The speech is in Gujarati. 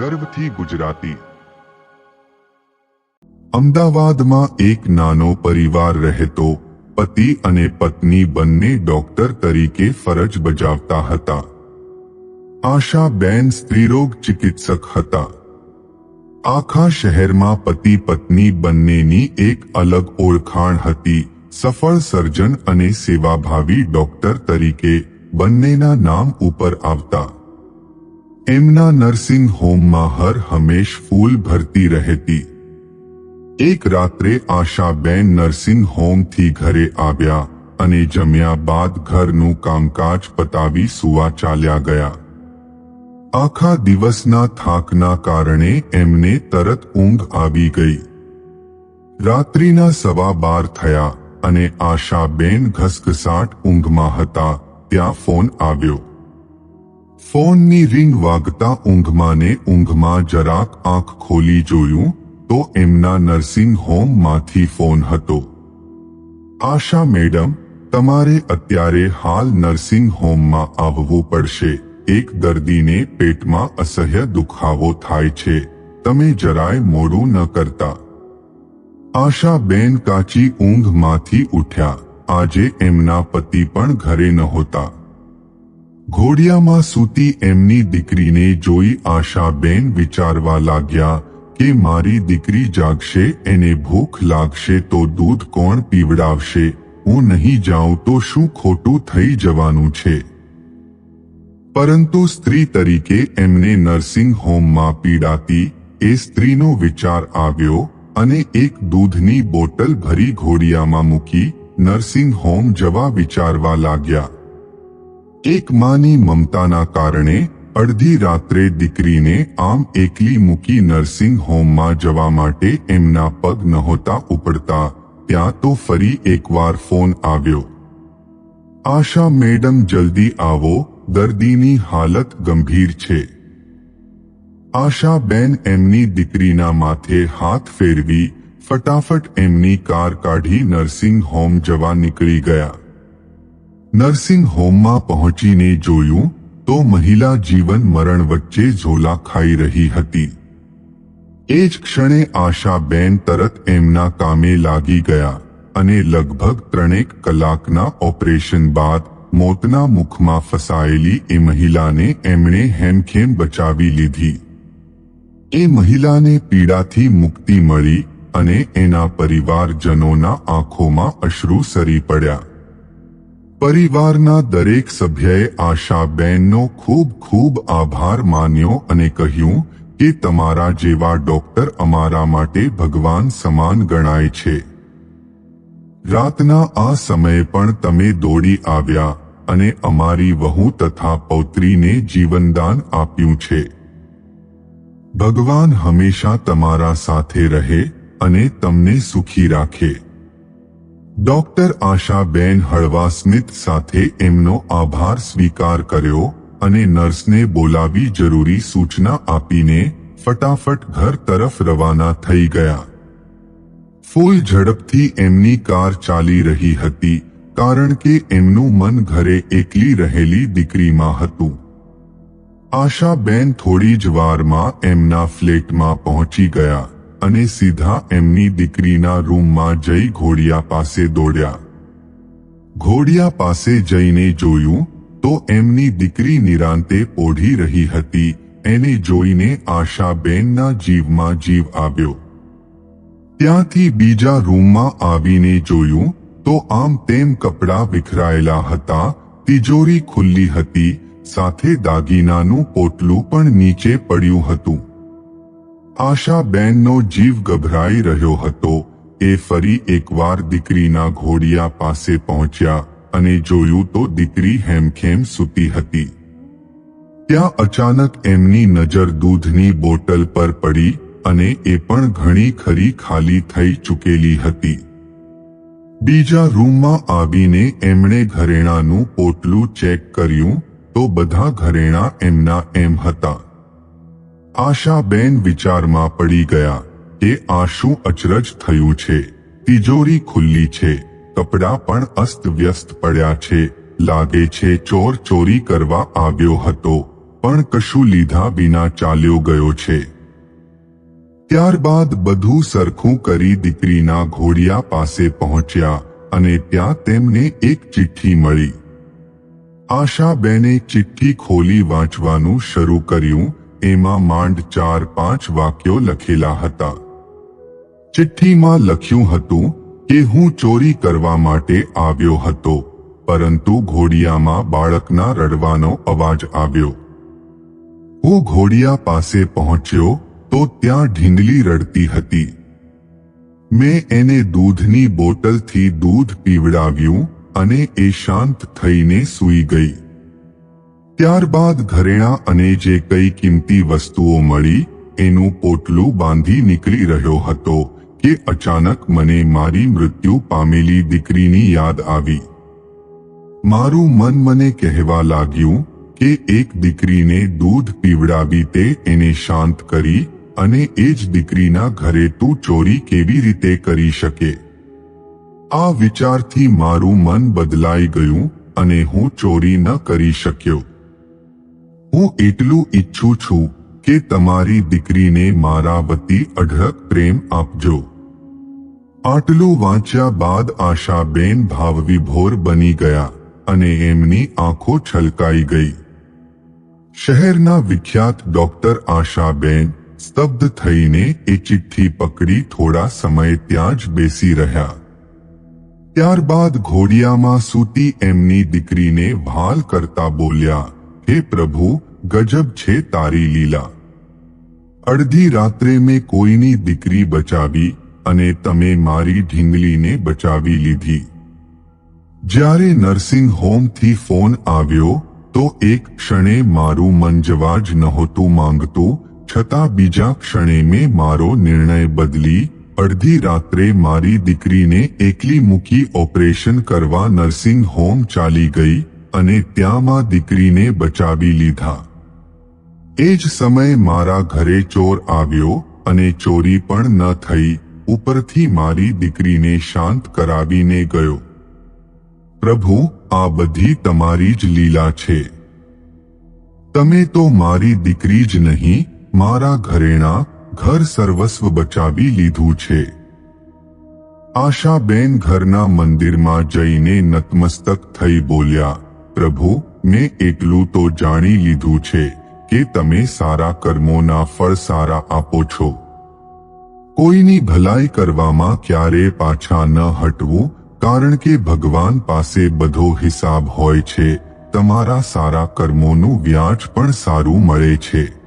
ગર્વથી ગુજરાતી. અમદાવાદમાં એક નાનો પરિવાર રહેતો, પતિ અને પત્ની બંને ડોક્ટર તરીકે ફરજ બજાવતા હતા. આશાબેન સ્ત્રીરોગ ચિકિત્સક હતા. આખા શહેરમાં પતિ પત્ની બંનેની એક અલગ ઓળખાણ હતી, સફળ સર્જન અને સેવાભાવી ડોક્ટર તરીકે બંનેના નામ ઉપર આવતા. એમના નર્સિંગ હોમમાં હર હંમેશ ફૂલ ભરતી રહેતી. એક રાત્રે આશાબેન નર્સિંગ હોમથી ઘરે આવ્યા અને જમ્યા બાદ ઘરનું કામકાજ પતાવી સુવા ચાલ્યા ગયા. આખા દિવસના થાકના કારણે એમને તરત ઊંઘ આવી ગઈ. રાત્રિના સવા બાર થયા અને આશાબેન ઘસઘસાટ ઊંઘમાં હતા, ત્યાં ફોન આવ્યો. ફોનની રિંગ વાગતા ઊંઘમાં ને ઊંઘમાં જરાક આંખ ખોલી જોયું તો એમના નર્સિંગ હોમમાંથી ફોન હતો. આશા મેડમ, તમારે અત્યારે હાલ નર્સિંગ હોમમાં આવવું પડશે. એક દર્દીને પેટમાં અસહ્ય દુખાવો થાય છે. તમે જરાય મોડું ન કરતા. આશા બેન કાચી ઊંઘમાંથી ઉઠ્યા. આજે એમના પતિ પણ ઘરે નહોતા. ઘોડિયામાં સૂતી એમની દીકરીને જોઈ આશાબેન વિચારવા લાગ્યા કે મારી દીકરી જાગશે, એને ભૂખ લાગશે તો દૂધ કોણ પીવડાવશે? હું નહીં જાઉં તો શું ખોટું થઈ જવાનું છે? પરંતુ સ્ત્રી તરીકે એમને નર્સિંગ હોમમાં પીડાતી, એ સ્ત્રીનો વિચાર આવ્યો અને એક દૂધની બોટલ ભરી ઘોડિયામાં મૂકી નર્સિંગ હોમ જવા વિચારવા લાગ્યા. એક માની મમતાના કારણે અડધી રાત્રે દીકરીને આમ એકલી મૂકી નર્સિંગ હોમમાં જવા માટે એમના પગ નહોતા ઉપડતા ત્યાં તો ફરી એકવાર ફોન આવ્યો આશા મેડમ જલ્દી આવો દર્દીની હાલત ગંભીર છે આશાબેન એમની દીકરીના માથે હાથ ફેરવી ફટાફટ એમની કાર કાઢી નર્સિંગ હોમ જવા નીકળી ગયા નર્સિંગ હોમમાં પહોંચીને જોયું તો મહિલા જીવન મરણ વચ્ચે ઝોલા ખાઈ રહી હતી. એ જ ક્ષણે આશાબેન તરત એમના કામે લાગી ગયા અને લગભગ ત્રણેક કલાકના ઓપરેશન બાદ મોતના મુખમાં ફસાયેલી એ મહિલાને એમણે હેમખેમ બચાવી લીધી. એ મહિલાને પીડાથી મુક્તિ મળી અને એના પરિવારજનોના આંખોમાં અશ્રુ સરી પડ્યા. પરિવારના દરેક સભ્યએ આશાબેનનો ખૂબ ખૂબ આભાર માન્યો અને કહ્યું કે તમારા જેવા ડોક્ટર અમારા માટે ભગવાન સમાન ગણાય છે. રાતના આ સમયે પણ તમે દોડી આવ્યા અને અમારી વહુ તથા પૌત્રીને જીવનદાન આપ્યું છે. ભગવાન હંમેશા તમારા સાથે રહે અને તમને સુખી રાખે. ડોક્ટર આશાબેન હળવા સ્મિત સાથે એમનો આભાર સ્વીકાર કર્યો અને નર્સને બોલાવી જરૂરી સૂચના આપીને ફટાફટ ઘર તરફ રવાના થઈ ગયા. ફૂલ ઝડપથી એમની કાર ચાલી રહી હતી, કારણ કે એમનું મન ઘરે એકલી રહેલી દીકરીમાં હતું. આશાબેન થોડી જ વારમાં એમના ફ્લેટમાં પહોંચી ગયા. અને સીધા એમની દીકરીના રૂમમાં જઈ ઘોડિયા પાસે દોડ્યા. ઘોડિયા પાસે જઈને જોયું તો એમની દીકરી નિરાંતે પોઢી રહી હતી, એને જોઈને આશાબેનના જીવમાં જીવ આવ્યો. ત્યાંથી બીજા રૂમમાં આવીને જોયું તો આમ તેમ કપડાં વિખરાયેલા હતા, તિજોરી ખુલ્લી હતી, સાથે દાગીનાનું પોટલું પણ નીચે પડ્યું હતું. આશાબેનનો જીવ ગભરાઈ રહ્યો હતો. એ ફરી એકવાર દીકરીના ઘોડિયા પાસે પહોંચ્યા અને જોયું તો દીકરી હેમખેમ સૂતી હતી. ત્યાં અચાનક એમની નજર દૂધની બોટલ પર પડી અને એ પણ ઘણી ખરી ખાલી થઈ ચૂકેલી હતી. બીજા રૂમમાં આવીને એમણે ઘરેણાનું પોટલું ચેક કર્યું તો બધા ઘરેણા એમના એમ હતા. આશાબેન વિચારમાં પડી ગયા કે આ શું અચરજ થયું છે? તિજોરી ખુલ્લી છે. કપડાં પણ અસ્ત વ્યસ્ત પડ્યા છે. લાગે છે ચોર ચોરી કરવા આવ્યો હતો. પણ કશું લીધા વિના ચાલ્યો ગયો છે. ત્યારબાદ બધું સરખું કરી દીકરીના ઘોડિયા પાસે પહોંચ્યા અને ત્યાં તેમને એક ચિઠ્ઠી મળી. આશાબેને ચિઠ્ઠી ખોલી વાંચવાનું શરૂ કર્યું એમાં માંડ ચાર પાંચ વાક્યો લખેલા હતા. ચિઠ્ઠીમાં લખ્યું હતું કે હું ચોરી કરવા માટે આવ્યો હતો, પરંતુ ઘોડિયામાં બાળકના રડવાનો અવાજ આવ્યો. હું ઘોડિયા પાસે પહોંચ્યો તો ત્યાં ઢીંગલી રડતી હતી. મેં એને દૂધની બોટલથી દૂધ પીવડાવ્યું અને એ શાંત થઈને સૂઈ ગઈ. ત્યારબાદ ઘરેણા અને જે કઈ કિંમતી વસ્તુઓ મળી, એનું પોટલું બાંધી નીકળી રહ્યો હતો કે અચાનક મને મારી મૃત્યુ પામેલી દીકરીની યાદ આવી. મારું મન મને કહેવા લાગ્યું કે એક દીકરીને દૂધ પીવડાવી તે એને શાંત કરી અને એ જ દીકરીના ઘરે તું ચોરી કેવી રીતે કરી શકે? આ વિચારથી મારું મન બદલાઈ ગયું અને હું ચોરી ન કરી શક્યો. હું એટલું ઈચ્છું છું કે તમારી દીકરીને મારા વતી અઢળક પ્રેમ આપજો. આટલું વાંચ્યા બાદ આશાબેન ભાવવિભોર બની ગયા અને એમની આંખો છલકાઈ ગઈ. શહેરના વિખ્યાત ડોક્ટર આશાબેન સ્તબ્ધ થઈને એ ચિઠ્ઠી પકડી થોડા સમય ત્યાં જ બેસી રહ્યા. ત્યારબાદ ઘોડિયામાં સૂતી એમની દીકરીને ભાલ કરતા બોલ્યા હે પ્રભુ ગજબ છે તારી લીલા અડધી રાત્રે મેં કોઈની દીકરી બચાવી અને તમે મારી ઢીંગલીને બચાવી લીધી જ્યારે નર્સિંગ હોમથી ફોન આવ્યો તો એક ક્ષણે મારું મન જવા જ નહોતું માંગતું છતાં બીજા ક્ષણે મેં મારો નિર્ણય બદલી અડધી રાત્રે મારી દીકરીને એકલી મૂકી ઓપરેશન કરવા નર્સિંગ હોમ ચાલી ગઈ અને ત્યાંમાં દીકરીને બચાવી લીધા. એ જ સમયે મારા ઘરે ચોર આવ્યો અને ચોરી પણ ન થઈ. ઉપરથી મારી દીકરીને શાંત કરાવીને ગયો. પ્રભુ, આ બધી તમારી જ લીલા છે. તમે તો મારી દીકરી જ નહીં, મારા ઘરેણા ઘર સર્વસ્વ બચાવી લીધું છે. આશાબેન ઘરના મંદિરમાં જઈને નતમસ્તક થઈ બોલ્યા. પ્રભુ, મેં એટલું તો જાણી લીધું છે કે તમે સારા કર્મોના ફળ સારા આપો છો. કોઈની ભલાઈ કરવામાં ક્યારે પાછા ન હટવું, કારણ કે ભગવાન પાસે બધો હિસાબ હોય છે. તમારા સારા કર્મોનું વ્યાજ પણ સારું મળે છે.